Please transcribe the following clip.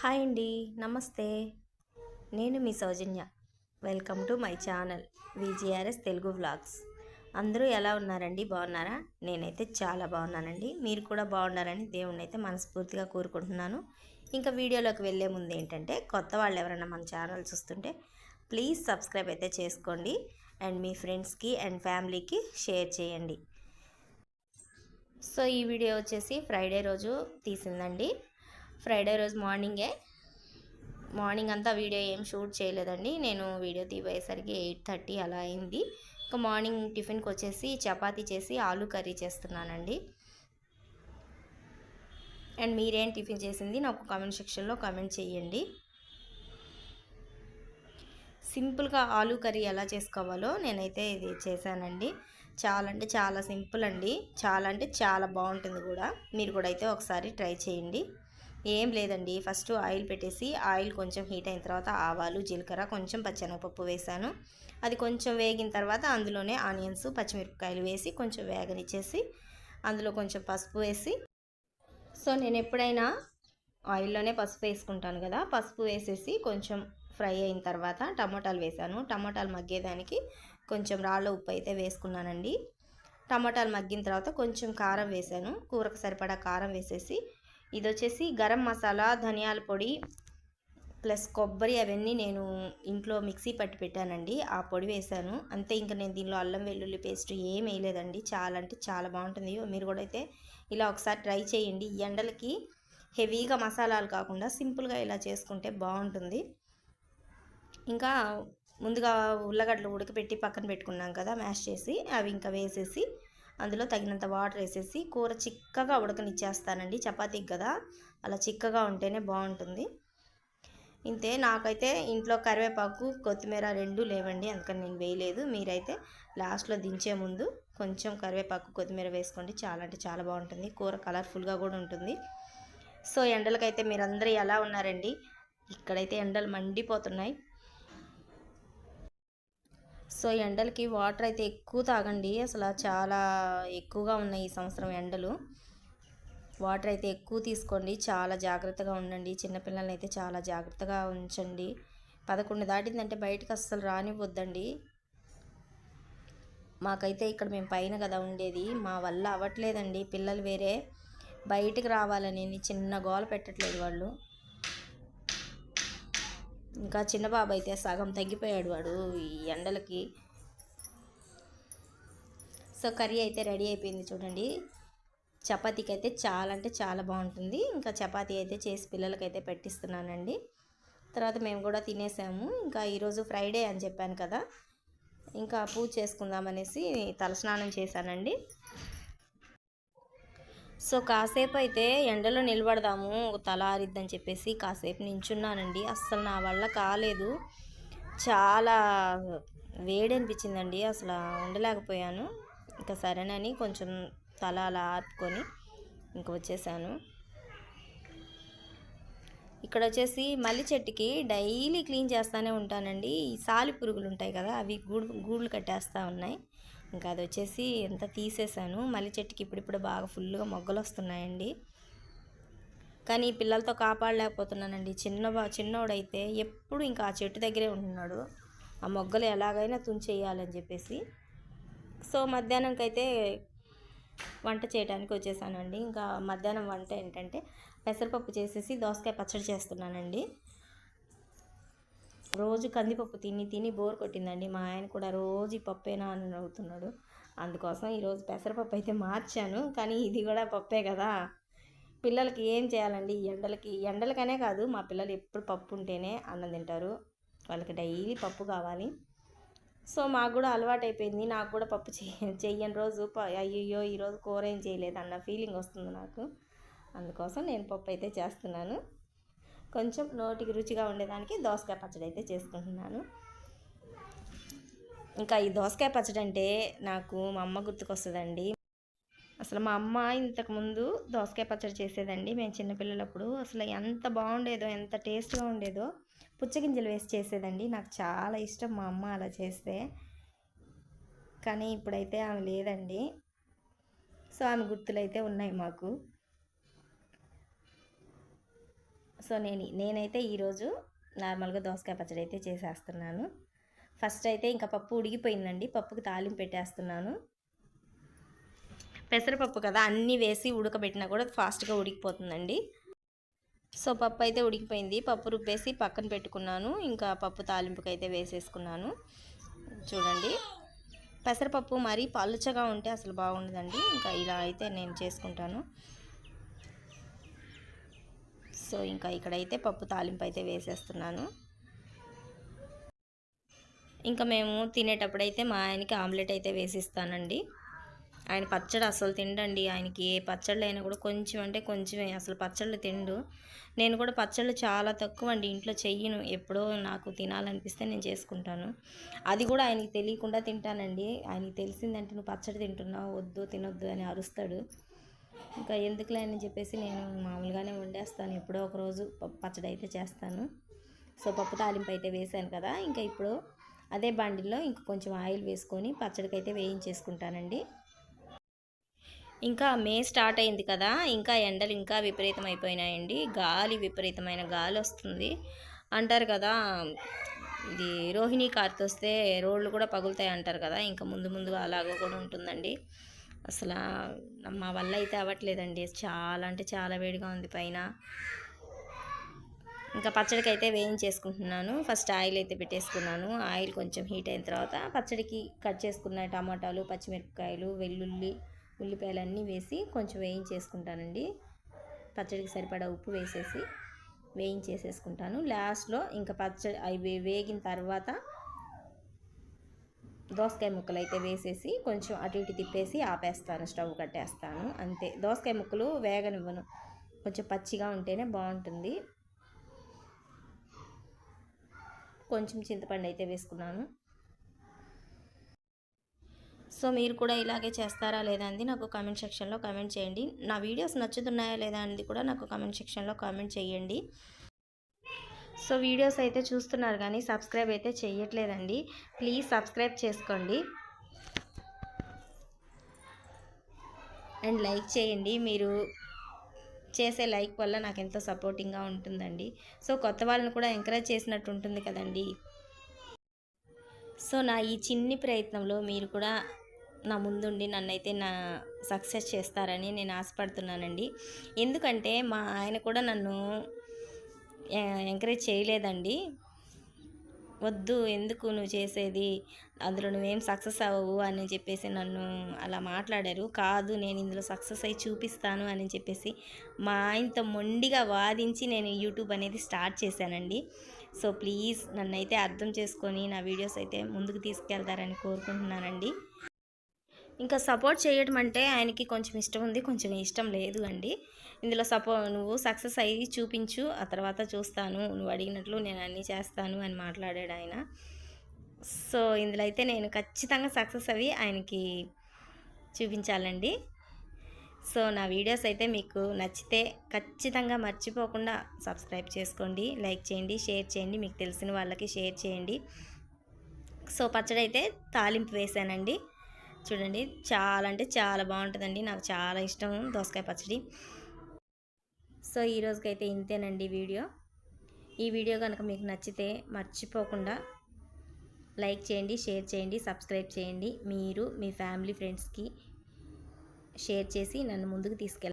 Hi అండి నమస్తే. నేను మీ Soujanya. Welcome to my channel VGRS Telugu vlogs. అందరూ ఎలా ఉన్నారండి? బాగున్నారా? నేనైతే చాలా బాగున్నానండి. మీరు కూడా బాగున్నారని దేవుణ్ణి అయితే మనస్ఫూర్తిగా కోరుకుంటున్నాను. ఇంకా వీడియోలోకి వెళ్ళే ముందు ఏంటంటే కొత్త వాళ్ళు ఎవరైనా మన ఛానల్ చూస్తుంటే ప్లీజ్ సబ్స్క్రైబ్ అయితే చేసుకోండి. అండ్ మీ ఫ్రెండ్స్కి అండ్ ఫ్యామిలీకి షేర్ చేయండి. సో ఈ వీడియో వచ్చేసి ఫ్రైడే రోజు తీసిందండి. ఫ్రైడే రోజు మార్నింగే. మార్నింగ్ అంతా వీడియో ఏం షూట్ చేయలేదండి. నేను వీడియో తీపోయేసరికి ఎయిట్ థర్టీ అలా అయింది. ఇంకా మార్నింగ్ టిఫిన్కి వచ్చేసి చపాతీ చేసి ఆలూ కర్రీ చేస్తున్నానండి. అండ్ మీరేం టిఫిన్ చేసింది నాకు కామెంట్ సెక్షన్లో కామెంట్ చేయండి. సింపుల్గా ఆలూ కర్రీ ఎలా చేసుకోవాలో నేనైతే ఇది చేశానండి. చాలా అంటే చాలా సింపుల్ అండి. చాలా అంటే చాలా బాగుంటుంది కూడా. మీరు కూడా అయితే ఒకసారి ట్రై చేయండి. ఏం లేదండి. ఫస్ట్ ఆయిల్ పెట్టేసి ఆయిల్ కొంచెం హీట్ అయిన తర్వాత ఆవాలు జీలకర్ర కొంచెం పచ్చెనగపప్పు వేసాను. అది కొంచెం వేగిన తర్వాత అందులోనే ఆనియన్స్ పచ్చిమిరపకాయలు వేసి కొంచెం వేగనిచ్చేసి అందులో కొంచెం పసుపు వేసి సో నేను ఎప్పుడైనా ఆయిల్లోనే పసుపు వేసుకుంటాను కదా. పసుపు వేసేసి కొంచెం ఫ్రై అయిన తర్వాత టమాటాలు వేసాను. టమాటాలు మగ్గేదానికి కొంచెం రాళ్ళ ఉప్పు అయితే వేసుకున్నానండి. టమాటాలు మగ్గిన తర్వాత కొంచెం కారం వేసాను. కూరకు సరిపడా కారం వేసేసి ఇది వచ్చేసి గరం మసాలా ధనియాల పొడి ప్లస్ కొబ్బరి అవన్నీ నేను ఇంట్లో మిక్సీ పట్టి పెట్టానండి. ఆ పొడి వేసాను. అంతే ఇంకా నేను దీనిలో అల్లం వెల్లుల్లి పేస్ట్ ఏం వేయలేదండి. చాలా అంటే చాలా బాగుంటుంది. మీరు కూడా అయితే ఇలా ఒకసారి ట్రై చేయండి. ఎండలకి హెవీగా మసాలాలు కాకుండా సింపుల్గా ఇలా చేసుకుంటే బాగుంటుంది. ఇంకా ముందుగా ఉల్లగడ్డలు ఉడకపెట్టి పక్కన పెట్టుకున్నాం కదా మ్యాష్ చేసి అవి ఇంకా వేసేసి అందులో తగినంత వాటర్ వేసేసి కూర చిక్కగా ఉడకనిచ్చేస్తానండి చపాతీకి కదా. అలా చిక్కగా ఉంటేనే బాగుంటుంది. ఇంతే నాకైతే ఇంట్లో కరివేపాకు కొత్తిమీర రెండు లేవండి అందుకని నేను వేయలేదు. మీరైతే లాస్ట్లో దించే ముందు కొంచెం కరివేపాకు కొత్తిమీర వేసుకోండి. చాలా అంటే చాలా బాగుంటుంది. కూర కలర్ఫుల్గా కూడా ఉంటుంది. సో ఎండలకైతే మీరందరూ ఎలా ఉన్నారండి? ఇక్కడైతే ఎండలు మండిపోతున్నాయి. సో ఎండలకి వాటర్ అయితే ఎక్కువ తాగండి. అసలు చాలా ఎక్కువగా ఉన్నాయి ఈ సంవత్సరం ఎండలు. వాటర్ అయితే ఎక్కువ తీసుకోండి. చాలా జాగ్రత్తగా ఉండండి. చిన్నపిల్లల్ని అయితే చాలా జాగ్రత్తగా ఉంచండి. పదకొండు దాటిందంటే బయటకు అస్సలు రానివ్వద్దండి. మాకైతే ఇక్కడ మేము పైన కదా ఉండేది. మా వల్ల అవ్వట్లేదండి. పిల్లలు వేరే బయటకు రావాలని చిన్న గోల పెట్టట్లేదు వాళ్ళు. ఇంకా చిన్న బాబు అయితే సగం తగ్గిపోయాడు వాడు ఈ ఎండలకి. సో కర్రీ అయితే రెడీ అయిపోయింది చూడండి. చపాతీకి అయితే చాలా అంటే చాలా బాగుంటుంది. ఇంకా చపాతీ అయితే చేసి పిల్లలకైతే పెట్టిస్తున్నానండి. తర్వాత మేము కూడా తినేసాము. ఇంకా ఈరోజు ఫ్రైడే అని చెప్పాను కదా. ఇంకా పూజ చేసుకుందామనేసి తలస్నానం చేశానండి. సో కాసేపు అయితే ఎండలో నిలబడదాము తల ఆరిద్దని చెప్పేసి కాసేపు నించున్నానండి. అస్సలు నా వల్ల కాలేదు. చాలా వేడి అనిపించిందండి అసలు ఉండలేకపోయాను. ఇంకా సరేనని కొంచెం తల అలా ఆర్పుకొని ఇంక వచ్చేసాను. ఇక్కడ వచ్చేసి మల్లి చెట్టుకి డైలీ క్లీన్ చేస్తూనే ఉంటానండి. ఈ సాలి పురుగులు ఉంటాయి కదా అవి గూడు గూళ్ళు కట్టేస్తూ ఉన్నాయి. ఇంకా అది వచ్చేసి ఎంత తీసేసాను. మళ్ళీ చెట్టుకి ఇప్పుడిప్పుడు బాగా ఫుల్గా మొగ్గలు వస్తున్నాయండి కానీ పిల్లలతో కాపాడలేకపోతున్నానండి. చిన్న చిన్నోడైతే ఎప్పుడు ఇంకా ఆ చెట్టు దగ్గరే ఉంటున్నాడు. ఆ మొగ్గలు ఎలాగైనా తుంచేయాలని చెప్పేసి. సో మధ్యాహ్నంకి అయితే వంట చేయడానికి వచ్చేసానండి. ఇంకా మధ్యాహ్నం వంట ఏంటంటే పెసరపప్పు చేసేసి దోసకాయ పచ్చడి చేస్తున్నానండి. రోజు కందిపప్పు తిని తిని బోర్ కొట్టిందండి. మా ఆయన కూడా రోజు ఈ పప్పేనా అని అడుగుతున్నాడు. అందుకోసం ఈరోజు పెసరపప్పు అయితే మార్చాను. కానీ ఇది కూడా పప్పే కదా. పిల్లలకి ఏం చేయాలండి? ఎండలకి ఎండలకనే కాదు మా పిల్లలు ఎప్పుడు పప్పు ఉంటేనే అన్నం తింటారు. వాళ్ళకి డైలీ పప్పు కావాలి. సో మాకు కూడా అలవాటైపోయింది. నాకు కూడా పప్పు చెయ్యని రోజు అయ్యో ఈరోజు కూర ఏం చేయలేదు అన్న ఫీలింగ్ వస్తుంది నాకు. అందుకోసం నేను పప్పు అయితే చేస్తున్నాను. కొంచెం నోటికి రుచిగా ఉండేదానికి దోసకాయ పచ్చడి అయితే చేసుకుంటున్నాను. ఇంకా ఈ దోసకాయ పచ్చడి అంటే నాకు మా అమ్మ గుర్తుకొస్తుందండి. అసలు మా అమ్మ ఇంతకుముందు దోసకాయ పచ్చడి చేసేదండి. మేము చిన్నపిల్లలప్పుడు అసలు ఎంత బాగుండేదో ఎంత టేస్ట్గా ఉండేదో పుచ్చగింజలు వేసి చేసేదండి. నాకు చాలా ఇష్టం మా అమ్మ అలా చేస్తే. కానీ ఇప్పుడైతే ఆమె లేదండి. సో ఆమె గుర్తులు అయితే ఉన్నాయి మాకు. సో నేను నేనైతే ఈరోజు నార్మల్గా దోసకాయ పచ్చడి అయితే చేసేస్తున్నాను. ఫస్ట్ అయితే ఇంకా పప్పు ఉడిగిపోయిందండి పప్పుకి తాలింపు పెట్టేస్తున్నాను. పెసరపప్పు కదా అన్నీ వేసి ఉడకబెట్టినా కూడా ఫాస్ట్గా ఉడికిపోతుందండి. సో పప్పు అయితే ఉడికిపోయింది. పప్పు రుబ్బేసి పక్కన పెట్టుకున్నాను. ఇంకా పప్పు తాలింపుకి అయితే వేసేసుకున్నాను. చూడండి. పెసరపప్పు మరీ పలుచగా ఉంటే అసలు బాగుండదండి. ఇంకా ఇలా అయితే నేను చేసుకుంటాను. సో ఇంకా ఇక్కడైతే పప్పు తాలింపు అయితే వేసేస్తున్నాను. ఇంకా మేము తినేటప్పుడైతే మా ఆయనకి ఆమ్లెట్ అయితే వేసిస్తానండి. ఆయన పచ్చడి అసలు తిండండి. ఆయనకి ఏ పచ్చళ్ళు అయినా కూడా కొంచెం అంటే కొంచెమే. అసలు పచ్చళ్ళు తిండు. నేను కూడా పచ్చళ్ళు చాలా తక్కువ అండి ఇంట్లో చెయ్యను. ఎప్పుడో నాకు తినాలనిపిస్తే నేను చేసుకుంటాను. అది కూడా ఆయనకి తెలియకుండా తింటానండి. ఆయనకి తెలిసిందంటే నువ్వు పచ్చడి తింటున్నావు వద్దు తినొద్దు అని అరుస్తాడు. ఇంకా ఎందుకులే అని చెప్పేసి నేను మామూలుగానే వండేస్తాను. ఎప్పుడో ఒక రోజు పచ్చడి అయితే చేస్తాను. సో పప్పు తాలింపు అయితే వేసాను కదా. ఇంకా ఇప్పుడు అదే బండిల్లో ఇంకా కొంచెం ఆయిల్ వేసుకొని పచ్చడికైతే వేయించేసుకుంటానండి. ఇంకా మే స్టార్ట్ అయింది కదా. ఇంకా ఎండలు ఇంకా విపరీతం అయిపోయినాయండి గాలి విపరీతమైన గాలి వస్తుంది అంటారు కదా ఇది రోహిణి కార్తొస్తే రోడ్లు కూడా పగులుతాయి అంటారు కదా. ఇంకా ముందు ముందుగా అలాగ కూడా ఉంటుందండి. అసలు మా వల్ల అయితే అవ్వట్లేదండి. చాలా అంటే చాలా వేడిగా ఉంది పైన. ఇంకా పచ్చడికి అయితే వేయించేసుకుంటున్నాను. ఫస్ట్ ఆయిల్ అయితే పెట్టేసుకున్నాను. ఆయిల్ కొంచెం హీట్ అయిన తర్వాత పచ్చడికి కట్ చేసుకున్న టమాటాలు పచ్చిమిరపకాయలు వెల్లుల్లి ఉల్లిపాయలు అన్నీ వేసి కొంచెం వేయించేసుకుంటానండి. పచ్చడికి సరిపడా ఉప్పు వేసేసి వేయించేసేసుకుంటాను. లాస్ట్లో ఇంకా పచ్చడి అవి వేగిన తర్వాత దోసకాయ ముక్కలు అయితే వేసేసి కొంచెం అటు ఇటు తిప్పేసి ఆపేస్తాను స్టవ్ కట్టేస్తాను. అంతే. దోసకాయ ముక్కలు వేగనివ్వను. కొంచెం పచ్చిగా ఉంటేనే బాగుంటుంది. కొంచెం చింతపండు అయితే వేసుకున్నాను. సో మీరు కూడా ఇలాగే చేస్తారా లేదా అని నాకు కామెంట్ సెక్షన్లో కామెంట్ చేయండి. నా వీడియోస్ నచ్చుతున్నాయా లేదా అనేది కూడా నాకు కామెంట్ సెక్షన్లో కామెంట్ చేయండి. సో వీడియోస్ అయితే చూస్తున్నారు కానీ సబ్స్క్రైబ్ అయితే చేయట్లేదండి ప్లీజ్ సబ్స్క్రైబ్ చేసుకోండి. అండ్ లైక్ చేయండి. మీరు చేసే లైక్ వల్ల నాకు ఎంతో సపోర్టింగ్గా ఉంటుందండి. సో కొత్త వాళ్ళని కూడా ఎంకరేజ్ చేసినట్టు ఉంటుంది కదండి. సో నా ఈ చిన్ని ప్రయత్నంలో మీరు కూడా నా ముందుండి నన్నైతే నా సక్సెస్ చేస్తారని నేను ఆశపడుతున్నానండి. ఎందుకంటే మా ఆయన కూడా నన్ను ఎంకరేజ్ చేయలేదండి. వద్దు ఎందుకు నువ్వు చేసేది? అందులో నువ్వేం సక్సెస్ అవ్వవు అని చెప్పేసి నన్ను అలా మాట్లాడారు. కాదు నేను ఇందులో సక్సెస్ అయ్యి చూపిస్తాను అని చెప్పేసి మా ఆయనతో మొండిగా వాదించి నేను యూట్యూబ్ అనేది స్టార్ట్ చేశానండి. సో ప్లీజ్ నన్నైతే అర్థం చేసుకొని నా వీడియోస్ అయితే ముందుకు తీసుకెళ్తారని కోరుకుంటున్నానండి. ఇంకా సపోర్ట్ చేయడం అంటే ఆయనకి కొంచెం ఇష్టం ఉంది కొంచెం ఇష్టం లేదు అండి. ఇందులో సపో నువ్వు సక్సెస్ అయ్యి చూపించు ఆ తర్వాత చూస్తాను నువ్వు అడిగినట్లు నేను అన్నీ చేస్తాను అని మాట్లాడాడు ఆయన. సో ఇందులో అయితే నేను ఖచ్చితంగా సక్సెస్ అవి ఆయనకి చూపించాలండి. సో నా వీడియోస్ అయితే మీకు నచ్చితే ఖచ్చితంగా మర్చిపోకుండా సబ్స్క్రైబ్ చేసుకోండి లైక్ చేయండి షేర్ చేయండి మీకు తెలిసిన వాళ్ళకి షేర్ చేయండి. సో పచ్చడి అయితే తాలింపు వేసానండి. చూడండి. చాలా అంటే చాలా బాగుంటుందండి. నాకు చాలా ఇష్టం దోసకాయ పచ్చడి. సో ఈరోజుకైతే ఇంతేనండి వీడియో. ఈ వీడియో కనుక మీకు నచ్చితే మర్చిపోకుండా లైక్ చేయండి షేర్ చేయండి సబ్స్క్రైబ్ చేయండి. మీరు మీ ఫ్యామిలీ ఫ్రెండ్స్కి షేర్ చేసి నన్ను ముందుకు తీసుకెళ్ళండి.